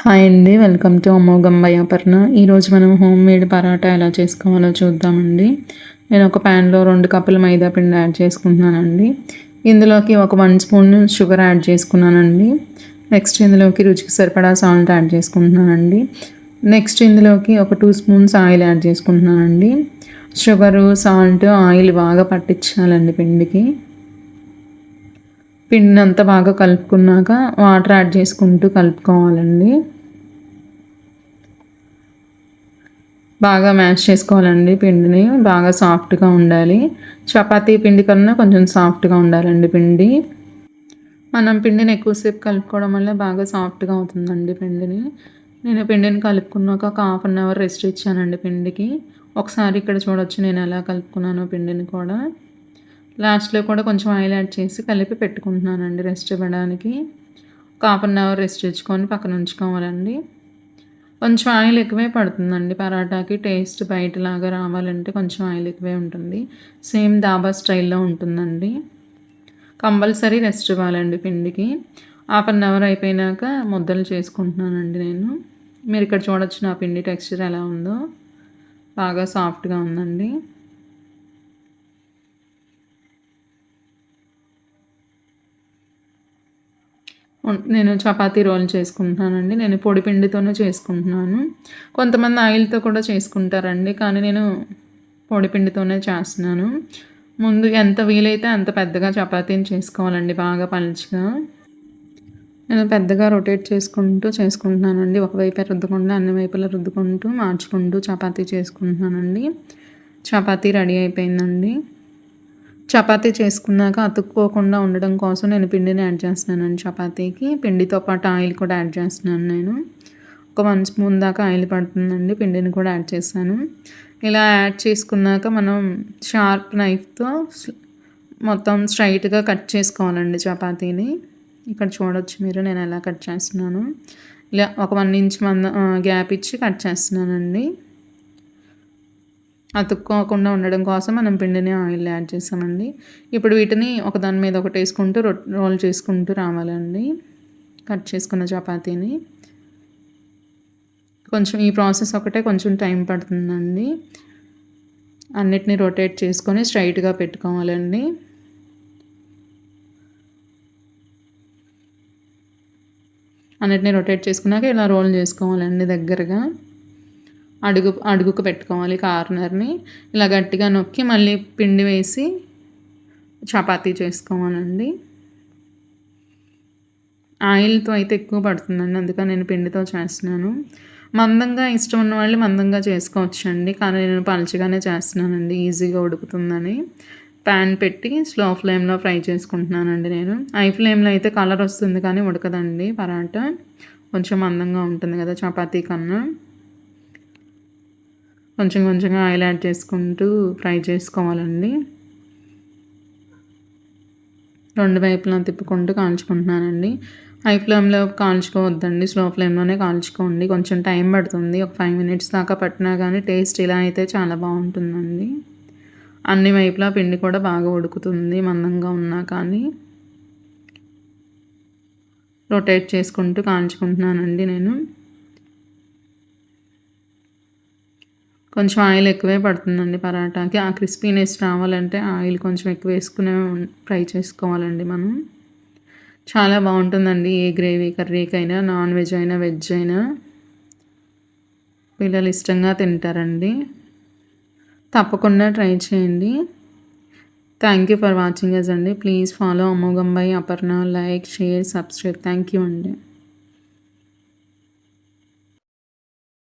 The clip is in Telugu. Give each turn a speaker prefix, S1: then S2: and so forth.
S1: హాయ్ అండి వెల్కమ్ టు అమోఘంబై అపర్ణ ఈరోజు మనం హోమ్ మేడ్ పరాటా ఎలా చేసుకోవాలో చూద్దామండి. నేను ఒక ప్యాన్లో రెండు కప్పుల మైదా పిండి యాడ్ చేసుకుంటున్నానండి. ఇందులోకి ఒక వన్ స్పూన్ షుగర్ యాడ్ చేసుకున్నానండి. నెక్స్ట్ ఇందులోకి రుచికి సరిపడా సాల్ట్ యాడ్ చేసుకుంటున్నానండి. నెక్స్ట్ ఇందులోకి ఒక టూ స్పూన్స్ ఆయిల్ యాడ్ చేసుకుంటున్నానండి. షుగరు సాల్ట్ ఆయిల్ బాగా పట్టించాలండి పిండికి. పిండిని అంతా బాగా కలుపుకున్నాక వాటర్ యాడ్ చేసుకుంటూ కలుపుకోవాలండి. బాగా మ్యాష్ చేసుకోవాలండి పిండిని. బాగా సాఫ్ట్గా ఉండాలి. చపాతీ పిండి కన్నా కొంచెం సాఫ్ట్గా ఉండాలండి పిండి. మనం పిండిని ఎక్కువసేపు కలుపుకోవడం వల్ల బాగా సాఫ్ట్గా అవుతుందండి పిండిని. నేను పిండిని కలుపుకున్నాక ఒక హాఫ్ అన్ అవర్ రెస్ట్ ఇచ్చానండి పిండికి. ఒకసారి ఇక్కడ చూడొచ్చు నేను ఎలా కలుపుకున్నానో పిండిని కూడా. లాస్ట్లో కూడా కొంచెం ఆయిల్ యాడ్ చేసి కలిపి పెట్టుకుంటున్నానండి రెస్ట్ ఇవ్వడానికి. ఒక హాఫ్ అన్ అవర్ రెస్ట్ ఇచ్చుకొని పక్కన ఉంచుకోవాలండి. కొంచెం ఆయిల్ ఎక్కువే పడుతుందండి. పరాటాకి టేస్ట్ బయటలాగా రావాలంటే కొంచెం ఆయిల్ ఎక్కువే ఉంటుంది. సేమ్ దాబా స్టైల్లో ఉంటుందండి. కంపల్సరీ రెస్ట్ ఇవ్వాలండి పిండికి. హాఫ్ అన్ అవర్ అయిపోయినాక ముద్దలు చేసుకుంటున్నానండి నేను. మీరు ఇక్కడ చూడొచ్చు నా పిండి టెక్స్చర్ ఎలా ఉందో. బాగా సాఫ్ట్గా ఉందండి. నేను చపాతీ రోల్ చేసుకుంటున్నానండి. నేను పొడి పిండితోనే చేసుకుంటున్నాను. కొంతమంది ఆయిల్తో కూడా చేసుకుంటారండి కానీ నేను పొడి పిండితోనే చేస్తున్నాను. ముందు ఎంత వీలైతే అంత పెద్దగా చపాతీని చేసుకోవాలండి బాగా పలుచగా. నేను పెద్దగా రొటేట్ చేసుకుంటూ చేసుకుంటున్నానండి. ఒకవైపు రుద్దుకుంటూ అన్ని వైపులా రుద్దుకుంటూ మార్చుకుంటూ చపాతీ చేసుకుంటున్నానండి. చపాతీ రెడీ అయిపోయిందండి. చపాతీ చేసుకున్నాక అతుక్కోకుండా ఉండడం కోసం నేను పిండిని యాడ్ చేస్తున్నాను చపాతీకి. పిండితో పాటు ఆయిల్ కూడా యాడ్ చేస్తున్నాను నేను. ఒక వన్ స్పూన్ దాకా ఆయిల్ పడుతుందండి పిండిని కూడా యాడ్ చేశాను. ఇలా యాడ్ చేసుకున్నాక మనం షార్ప్ నైఫ్తో మొత్తం స్ట్రైట్గా కట్ చేసుకోవాలండి చపాతీని. ఇక్కడ చూడొచ్చు మీరు నేను ఎలా కట్ చేస్తున్నాను. ఇలా ఒక వన్ ఇంచ్ మంద గ్యాప్ ఇచ్చి కట్ చేస్తున్నానండి. అతుక్కోకుండా ఉండడం కోసం మనం పిండిని ఆయిల్ యాడ్ చేసామండి. ఇప్పుడు వీటిని ఒకదాని మీద ఒకటి వేసుకుంటూ రోల్ చేసుకుంటూ రావాలండి. కట్ చేసుకున్న చపాతీని. కొంచెం ఈ ప్రాసెస్ ఒకటే కొంచెం టైం పడుతుందండి. అన్నిటిని రొటేట్ చేసుకొని స్ట్రైట్గా పెట్టుకోవాలండి. అన్నిటిని రొటేట్ చేసుకున్నాక ఇలా రోల్ చేసుకోవాలండి దగ్గరగా. అడుగు అడుగుకు పెట్టుకోవాలి కార్నర్ని. ఇలా గట్టిగా నొక్కి మళ్ళీ పిండి వేసి చపాతీ చేసుకోవాలండి. ఆయిల్తో అయితే ఎక్కువ పడుతుందండి అందుకని నేను పిండితో చేస్తున్నాను. మందంగా ఇష్టం ఉన్న వాళ్ళు మందంగా చేసుకోవచ్చండి కానీ నేను పలచగానే చేస్తున్నానండి ఈజీగా ఉడుకుతుందని. ప్యాన్ పెట్టి స్లో ఫ్లేమ్లో ఫ్రై చేసుకుంటున్నానండి నేను. హై ఫ్లేమ్లో అయితే కలర్ వస్తుంది కానీ ఉడకదండి పరాటా. కొంచెం మందంగా ఉంటుంది కదా చపాతీ కన్నా. కొంచెం కొంచెంగా ఆయిల్ యాడ్ చేసుకుంటూ ఫ్రై చేసుకోవాలండి. రెండు వైపులా తిప్పుకుంటూ కాల్చుకుంటున్నానండి. హై ఫ్లేమ్లో కాల్చుకోవద్దండి. స్లో ఫ్లేమ్లోనే కాల్చుకోండి. కొంచెం టైం పడుతుంది. ఒక ఫైవ్ మినిట్స్ దాకా పట్టినా కానీ టేస్ట్ ఇలా అయితే చాలా బాగుంటుందండి. అన్ని వైపులా పిండి కూడా బాగా ఉడుకుతుంది. మందంగా ఉన్నా కానీ రొటేట్ చేసుకుంటూ కాల్చుకుంటున్నానండి నేను. కొంచెం ఆయిల్ ఎక్కువే పడుతుందండి పరాటాకి. ఆ క్రిస్పీనెస్ రావాలంటే ఆయిల్ కొంచెం ఎక్కువ వేసుకునే ఫ్రై చేసుకోవాలండి మనం. చాలా బాగుంటుందండి ఏ గ్రేవీ కర్రీకైనా నాన్ వెజ్ అయినా వెజ్ అయినా. పిల్లలు ఇష్టంగా తింటారండి. తప్పకుండా ట్రై చేయండి. Thank you for watching us అండి. Please follow అమోఘంబై Aparna like share subscribe thank you అండి.